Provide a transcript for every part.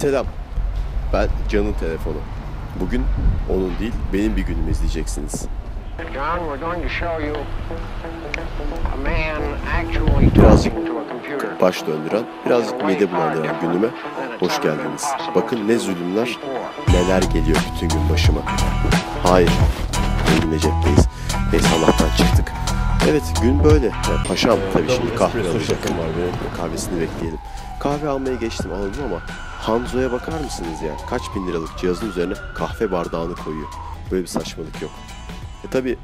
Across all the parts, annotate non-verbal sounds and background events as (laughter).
Selam. Ben Can'ın telefonu. Bugün onun değil, benim bir günümü izleyeceksiniz. Birazcık baş döndüren, birazcık mide bulandıran günüme hoş geldiniz. Bakın ne zulümler, neler geliyor bütün gün başıma. Hayır, yine cepteyiz. Neyse Allah'tan çıktık. Evet gün böyle. Ya, paşam tabii şimdi kahve alacak. var benim kahvesini bekleyelim. Kahve almaya geçtim aldım ama Hanzo'ya bakar mısınız ya? Kaç bin liralık cihazın üzerine kahve bardağını koyuyor. Böyle bir saçmalık yok. E tabi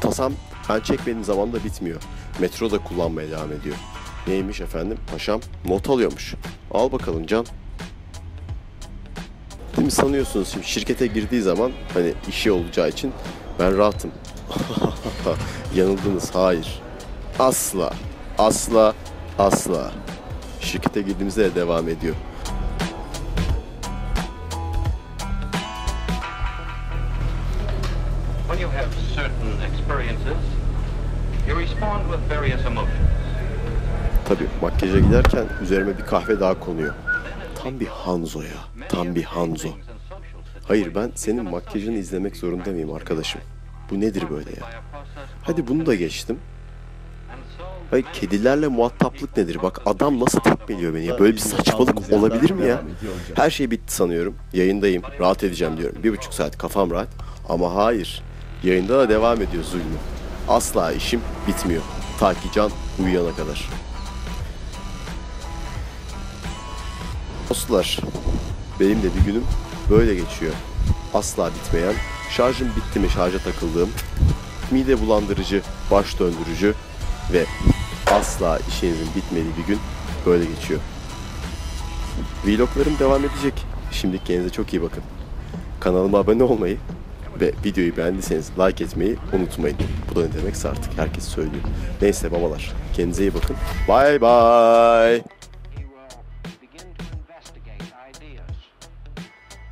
tasam ben çekmediğim zaman da bitmiyor. Metro da kullanmaya devam ediyor. Neymiş efendim? Paşam not alıyormuş. Al bakalım Can. Değil mi sanıyorsunuz şimdi şirkete girdiği zaman hani işi olacağı için ben rahatım. (laughs) Yanıldınız. Hayır. Asla. Asla. Asla. Şirkete girdiğimizde de devam ediyor. When you have certain experiences, you respond with various emotions. Tabii makyaja giderken üzerime bir kahve daha konuyor. Tam bir Hanzo ya. Tam bir Hanzo. Hayır ben senin makyajını izlemek zorunda mıyım arkadaşım? Bu nedir böyle ya? Hadi bunu da geçtim. Hayır kedilerle muhataplık nedir? Bak adam nasıl tekmeliyor beni ya? Böyle bir saçmalık olabilir mi ya? Her şey bitti sanıyorum. Yayındayım. Rahat edeceğim diyorum. Bir buçuk saat kafam rahat. Ama hayır. Yayında da devam ediyor zulmü. Asla işim bitmiyor. Ta ki can uyuyana kadar. Dostlar, benim de bir günüm böyle geçiyor. Asla bitmeyen, şarjım bitti mi şarja takıldığım, mide bulandırıcı, baş döndürücü ve asla işinizin bitmediği bir gün böyle geçiyor. Vloglarım devam edecek. Şimdi kendinize çok iyi bakın. Kanalıma abone olmayı ve videoyu beğendiyseniz like etmeyi unutmayın. Bu da ne demekse artık herkes söylüyor. Neyse babalar kendinize iyi bakın. Bye bye.